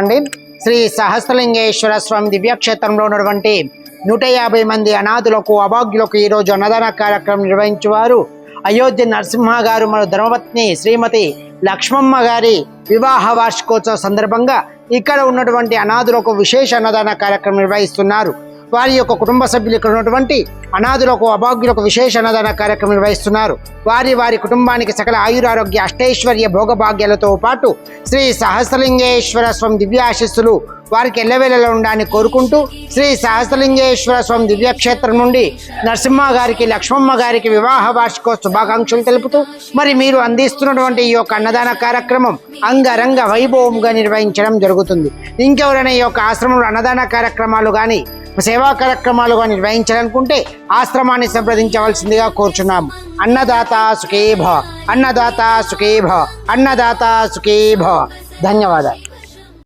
అండి శ్రీ సహస్రలింగేశ్వర స్వామి దివ్యక్షేత్రంలో ఉన్నటువంటి నూట యాభై మంది అనాథులకు అభాగ్యులకు ఈరోజు అన్నదాన కార్యక్రమం నిర్వహించేవారు అయోధ్య నరసింహ గారు మన ధర్మపత్ని శ్రీమతి లక్ష్మమ్మ గారి వివాహ వార్షికోత్సవ సందర్భంగా ఇక్కడ ఉన్నటువంటి అనాథులకు విశేష అన్నదాన కార్యక్రమం నిర్వహిస్తున్నారు. వారి యొక్క కుటుంబ సభ్యులు ఇక్కడ ఉన్నటువంటి అనాథులకు అభాగ్యులకు విశేష అన్నదాన కార్యక్రమం నిర్వహిస్తున్నారు. వారి వారి కుటుంబానికి సకల ఆయురారోగ్య అష్టైశ్వర్య భోగభాగ్యాలతో పాటు శ్రీ సహస్రలింగేశ్వర స్వామి దివ్యాశిస్సులు వారికి ఎల్లవేళలో ఉండాలని కోరుకుంటూ శ్రీ సహస్రలింగేశ్వర స్వామి దివ్యక్షేత్రం నుండి నరసింహ గారికి లక్ష్మమ్మ గారికి వివాహ వార్షికోత్సవ శుభాకాంక్షలు తెలుపుతూ మరి మీరు అందిస్తున్నటువంటి ఈ యొక్క అన్నదాన కార్యక్రమం అంగరంగ వైభవంగా నిర్వహించడం జరుగుతుంది. ఇంకెవరైనా ఈ యొక్క ఆశ్రమంలో అన్నదాన కార్యక్రమాలు కానీ సేవా కార్యక్రమాలుగా నిర్వహించాలనుకుంటే ఆశ్రమాన్ని సంప్రదించవలసిందిగా కోరుచున్నాము అన్నదాత సుఖేభ. అన్నదాత సుఖేభ. అన్నదాత సుఖేభ. ధన్యవాదాలు.